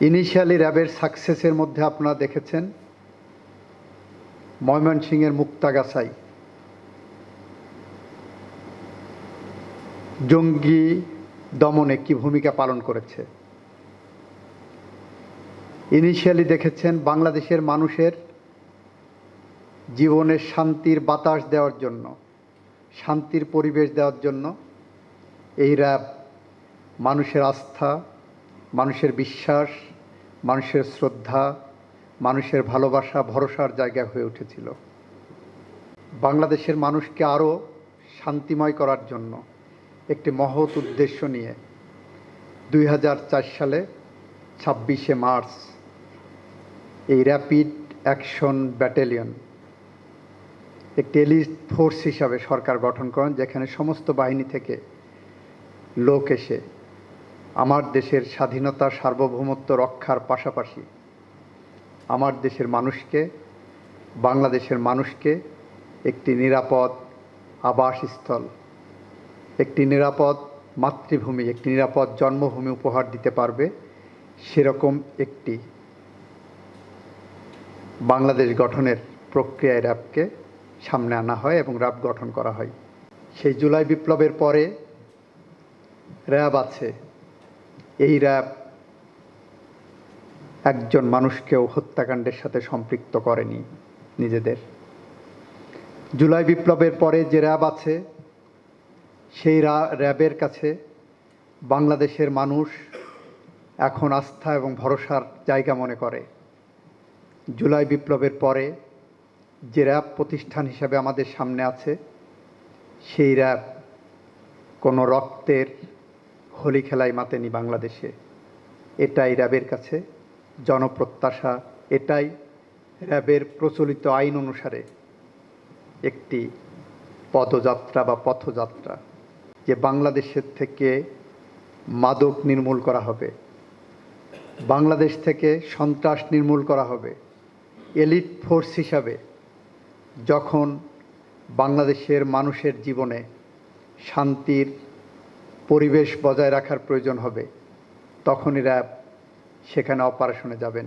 Initially র্যাবের সাকসেসের মধ্যে আপনারা দেখেছেন ময়মনসিংহের মুক্তাগাছাই। জঙ্গি দমনে কি ভূমিকা পালন করেছে? ইনিশিয়ালি দেখেছেন বাংলাদেশের মানুষের জীবনের শান্তির বাতাস দেওয়ার জন্য, শান্তির পরিবেশ দেওয়ার জন্য এই র্যাব মানুষের আস্থা মানুষের বিশ্বাস, মানুষের শ্রদ্ধা, মানুষের ভালোবাসা ভরসার জায়গা হয়ে উঠেছিল। বাংলাদেশের মানুষকে আরও শান্তিময় করার জন্য একটি মহৎ উদ্দেশ্য নিয়ে দুই হাজার চার সালে ছাব্বিশে মার্চ এই র্যাপিড অ্যাকশন ব্যাটালিয়ন একটি এলিট ফোর্স হিসাবে সরকার গঠন করেন, যেখানে সমস্ত বাহিনী থেকে লোক এসে আমার দেশের স্বাধীনতা সার্বভৌমত্ব রক্ষার পাশাপাশি আমার দেশের মানুষকে, বাংলাদেশের মানুষকে একটি নিরাপদ আবাসস্থল, একটি নিরাপদ মাতৃভূমি, একটি নিরাপদ জন্মভূমি উপহার দিতে পারবে সেরকম একটি বাংলাদেশ গঠনের প্রক্রিয়ায় র্যাবকে সামনে আনা হয় এবং র্যাব গঠন করা হয়। সেই জুলাই বিপ্লবের পরে র্যাব আছে। এই র্যাব একজন মানুষকেও হত্যাকাণ্ডের সাথে সম্পৃক্ত করেনি নিজেদের। জুলাই বিপ্লবের পরে যে র্যাব আছে, সেই র্যাবের কাছে বাংলাদেশের মানুষ এখন আস্থা এবং ভরসার জায়গা মনে করে। জুলাই বিপ্লবের পরে যে র্যাব প্রতিষ্ঠান হিসাবে আমাদের সামনে আছে, সেই র্যাব কোনো রক্তের হোলি খেলায় মাতেনি বাংলাদেশে। এটাই র্যাবের কাছে জনপ্রত্যাশা, এটাই র্যাবের প্রচলিত আইন অনুসারে একটি পদযাত্রা বা পথযাত্রা যে বাংলাদেশের থেকে মাদক নির্মূল করা হবে। বাংলাদেশ থেকে সন্ত্রাস নির্মূল করা হবে। এলিট ফোর্স হিসাবে যখন বাংলাদেশের মানুষের জীবনে শান্তির পরিবেশ বজায় রাখার প্রয়োজন হবে। তখন এরা সেখানে অপারেশনে যাবেন।